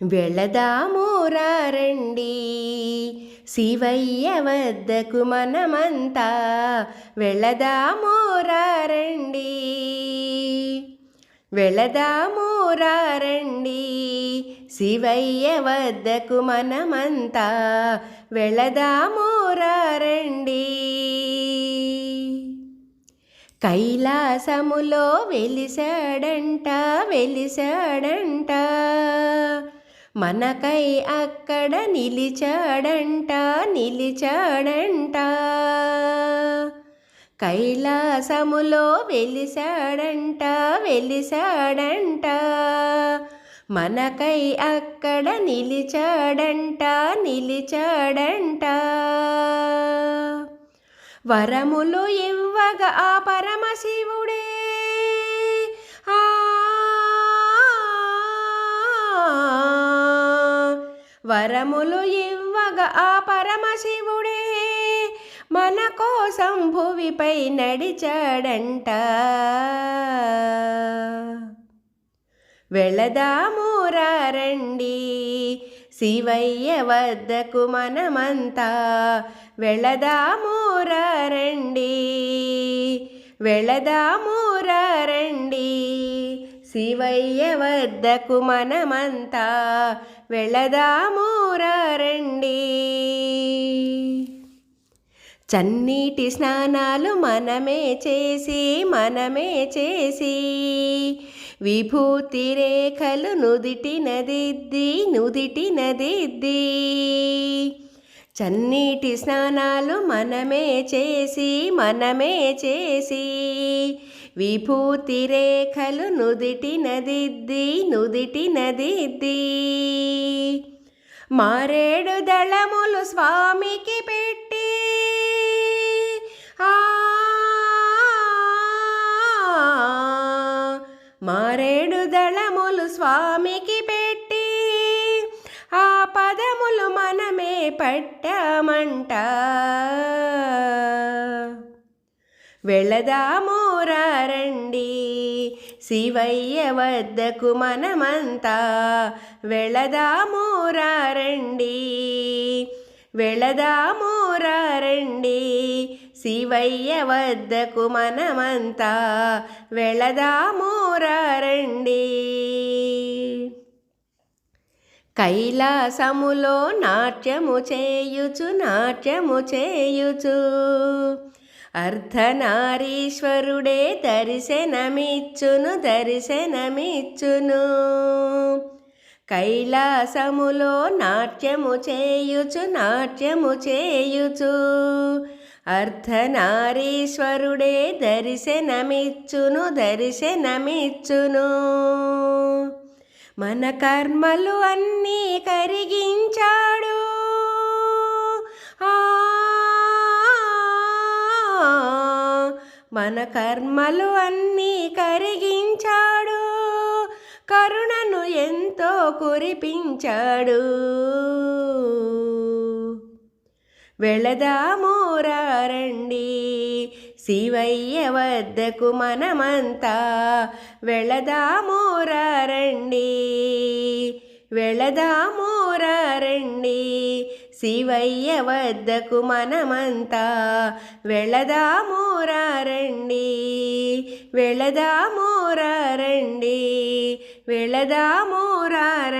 వెళదామోరా రండి శివయ్య వద్దకు మనమంతా వెళదామోరా రండి వెళదామోరా రండి శివయ్య వద్దకు మనమంతా వెళదామోరా రండి కైలాసములో వెలిసాడంట వెలిసాడంట మనకై అక్కడ నిలిచాడంట నిలిచాడంట. కైలాసములో వెలిసాడంట వెలిసాడంట మనకై అక్కడ నిలిచాడంట నిలిచాడంట. వరములు ఇవ్వగా ఆ పరమశివుడే. ఆ వరములు ఇవ్వగా ఆ పరమశివుడే మన కోసం భువిపై నడిచాడంట. వెళదామూరా రండి శివయ్య వద్దకు మనమంతా. వెళదామూరా రండి వెళదామూరా రండి. శివయ్య వద్దకు మనమంతా వెళదామూరా రండి. చన్నీటి స్నానాలు మనమే చేసి మనమే చేసి విభూతి రేఖలు నుదిటి నదిద్ది నుదిటి నదిద్ది. చన్నీటి స్నానాలు మనమే చేసి మనమే చేసి విభూతి రేఖలు నుదిటి నదిద్ది నుదిటి నదిద్ది మారేడు దళములు స్వామికి పెట్టి ఆ మారేడు దళములు స్వామికి పెట్టి ఆ పదములు మనమే పట్టామంట. వెళదామోరా రండి. శివయ్య వద్దకు మనమంతా వెళదామోరా రండి. వెళదామోరా రండి. శివయ్య వద్దకు మనమంతా వెళదామోరా రండి. కైలాసములో నాట్యము చేయుచు నాట్యము చేయుచు. అర్ధనారీశ్వరుడే దర్శనమిచ్చును దర్శనమిచ్చును. కైలాసములో నాట్యము చేయుచు నాట్యము చేయుచు. అర్ధనారీశ్వరుడే దర్శనమిచ్చును దర్శనమిచ్చును. మన కర్మలు అన్నీ కరిగించాడు. మన కర్మలు అన్నీ కరిగించాడు. కరుణను ఎంతో కురిపించాడు. వెళదామోరారండి శివయ్య వద్దకు మనమంతా వెళదామోరారండి వెళదామోరా రండి. శివయ్య వద్దకు మనమంతా. వెళదామోరా రండి. వెళదామోరా రండి. వెళదామోరా